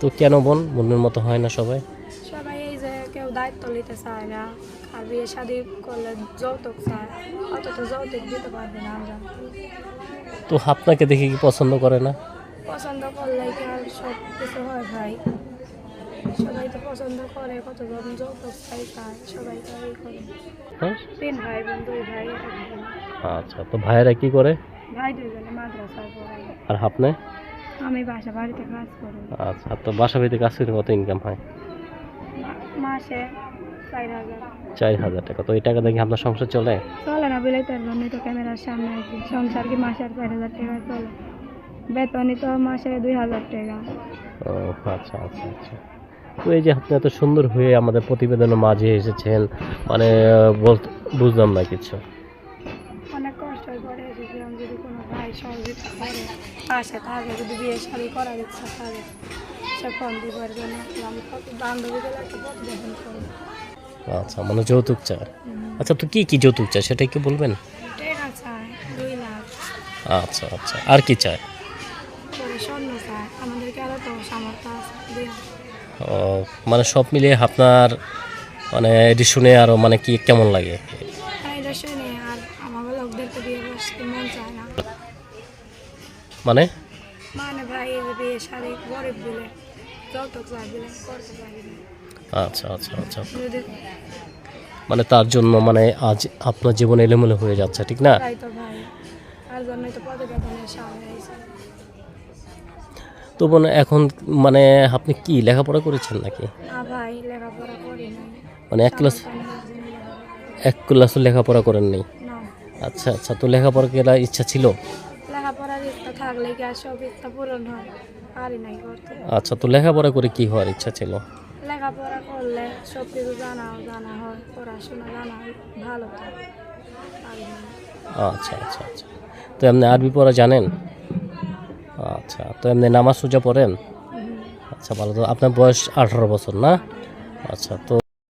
তো কেন বোন? বোনের মতো হয় না সবাই? সবাই এই যে কেউ দায়িত্ব নিতে চায় না আর বিয়ে শাদি করলে যৌতুক চায় অত তো যৌতুক দিতে পারবে না আমরা। তো আপনাকে দেখে কি পছন্দ করে না? পছন্দ করলে কি আর সব কিছু হয় ভাই? সবাই তো পছন্দ করে কতজন যৌতুক চাই চায় সবাই তো এই করে। হ্যাঁ? তিন ভাই বোন দুই ভাই এক বোন। আচ্ছা তো ভাইয়েরা কি করে? ভাই দুইজনে মাদ্রাসায় পড়ে আর আপনি? আমি বাসা বাড়িতে কাজ করি। আচ্ছা তো বাসা বাড়িতে কাজ করে কত ইনকাম হয়? মাসে চার হাজার। টাকা। তো এই টাকা দেখে আপনার সংসার চলে? চলে না তার জন্যই তো ক্যামেরার সামনে সংসার কি মাসে চার হাজার টাকা চলে? বেতনই তো মাসে দুই হাজার টাকা। ও আচ্ছা আচ্ছা আচ্ছা। তো এই যে আপনি এত সুন্দর হয়ে আমাদের প্রতিবেদনের মাঝে এসেছেন মানে বুঝলাম না কিছু অনেক কষ্ট করে এসেছিলাম যদি কোনো ভাই সহযোগিতা করে পাশে থাকে যদি বিয়ে শাড়ি করার ইচ্ছা থাকে সে ফোন দিবার জন্য। বান্ধবীদের একটা আচ্ছা মানে যৌতুক চায়। আচ্ছা তো কি কি যৌতুক চায় সেটা কি বলবেন? আচ্ছা আচ্ছা আর কি চায়? ও, মানে সব মিলিয়ে আপনার মানে এটি শুনে আরও মানে কি কেমন লাগে? এটা শুনে আর আমার লোকদেরকে বিয়ে বসতে মন চায় না। মানে? মানে ভাই এই শাড়ি গরিব বলে। যৌতুক চায় বলে করতে পারি না আচ্ছা আচ্ছা। আচ্ছা মানে তার জন্য মানে আজ আপনার জীবন এলোমেলো হয়ে যাচ্ছে ঠিক না? তো বোন এখন মানে আপনি কি লেখাপড়া করেছেন নাকি? মানে এক ক্লাস এক ক্লাসও লেখাপড়া করেন নাই আচ্ছা আচ্ছা। তো লেখাপড়া করার ইচ্ছা ছিল? লেখাপড়ার ইচ্ছা থাকলে কি আর সব ইচ্ছা পূরণ হয়? পারি নাই করতে। আচ্ছা তো লেখাপড়া করে কি হওয়ার ইচ্ছা ছিল? লেখাপড়া করলে সব কিছু জানাও জানা হয় পড়াশোনা জানা হয় ভালো তো পারি নাই। আচ্ছা আচ্ছা আচ্ছা। তো এমনি আরবি পড়া জানেন? আচ্ছা তো এমনি নামাজ সোজা পড়েন? আচ্ছা ভালো। তো আপনার বয়স আঠারো বছর না? আচ্ছা তো